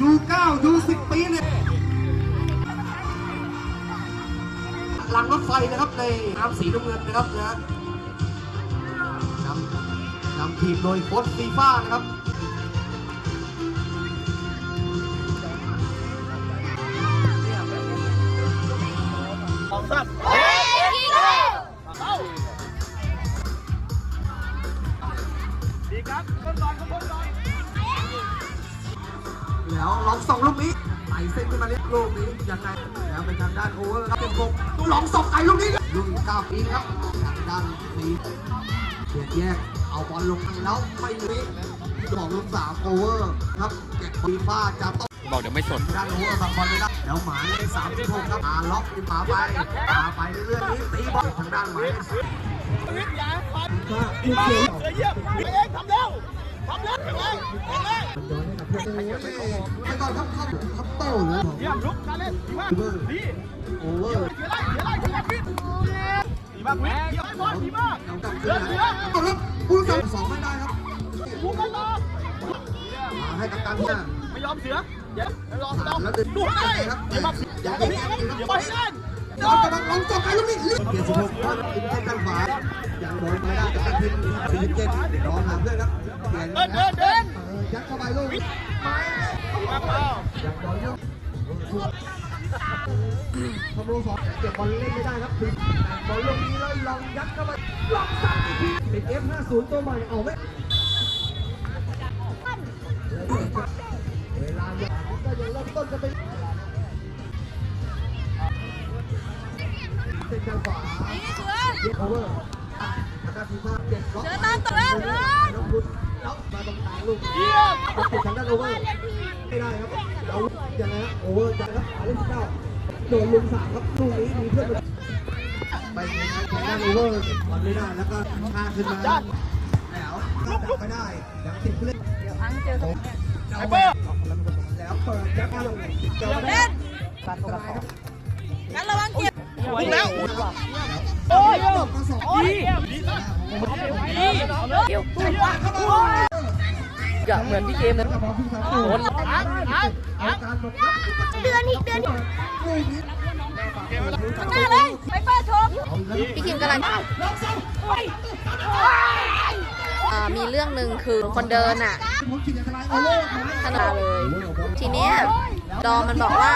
ยูเก้ายูสิบปีเนี่ยหลังรถไฟนะครับในน้ำสีน้ำเงินนะครับนะนำนำทีมโดยโค้ชฟีฟ่านะครับต้นลอยขอบคุณลอย แล้วลองส่งลูกนี้ไต่เส้นขึ้นมาเล่นลูกนี้ยังไงแล้วเป็นทางด้านโอเวอร์ครับเป็นกบลองส่งไต่ลูกนี้ลูกเก้าปีครับทางด้านนี้เปลี่ยนแยกเอาบอลลงแล้วไม่มีของลูกสามโอเวอร์ครับแกะฟีฟ่าจะต้องบอกเดี๋ยวไม่สนด้านโอเวอร์บังบอลไม่ได้แล้วหมายเลขสามสิบหกครับอาล็อกที่หมาไปหมาไปเรื่อยๆนี้ตีบอลทางด้านหมายเลขสิบก็อีกเสียง ไปก่อนครับครับครับโต้หรือของเยี่ยมลุกการเล่นดีมากโอเวอร์ดีโอเวอร์เสียไล่เสียไล่เสียไล่พิษดีมากวิทย์เยี่ยมบอลดีมากเอากลับขึ้นนะเอาครับผู้สองสองไม่ได้ครับบุกกันต่อมาให้กัปตันเนี่ยไม่ยอมเสือเดี๋ยวรอสะดองแล้วดึงดูให้ครับเดี๋ยวมาอย่าเดี๋ไปยวอย่าเดี๋ยวไปไปเล่นเรากำลังลงจบไปลูกนี้เปลี่ยนสิบหกครับอินเทนด้านขวายังโดนไม่ได้กัปตันทีมสี่สิบเจ็ดรอหาเพื่อนครับเปลี่ยนเดินเดิน เข้าไปลูกดีมาเปล่าอยังโดนอยู่ทำโลสองเก็บบอลเล่นไม่ได้ครับคือบอลลูกนี้แล้วลองยัดเข้าไปลองสั่งอีกทีเป็น F50 ตัวใหม่เอาไหมเวลาอย่างก็ยังเริ่มต้นจะเป็นเส้นทางขวาเยกโอ เวอร์ทางด้านทีมภาพเจ็ดล็อกเดินตามตัวเดิน น้องคุณแล้วมาตรงกลางลูกเยี่ยมติดทางด้านโอเวอร์ไม่ได้ครับเอาอย่างไรครับโอเวอร์จังครับหมายเลขสิบเก้าโดนลุมสามครับลูกนี้มีเพื่อนไปทางด้านโอเวอร์บอลไม่ได้แล้วก็พาขึ้นมาแล้วจับไม่ได้ยังติดเล่นไอ้เบอร์แล้วเปิดยักษ์ลงเจ้าเล่นขาดตรงั้นระวังเก็บถูกแล้ว โอ้ยมาสองดี อย่าเหมือนพี่เกมนะพอพี่สาวโดนอ่านอ่านอ่านการหมดครับเดือนอีกเดือนนี้ข้างหน้าเลยไปเปิดชมพี่คิมกำลังมีเรื่องหนึ่งคือคนเดินอะขี่จักรยานโอเวอร์ขนาเลย ทีเนี้ยดอมมันบอกว่า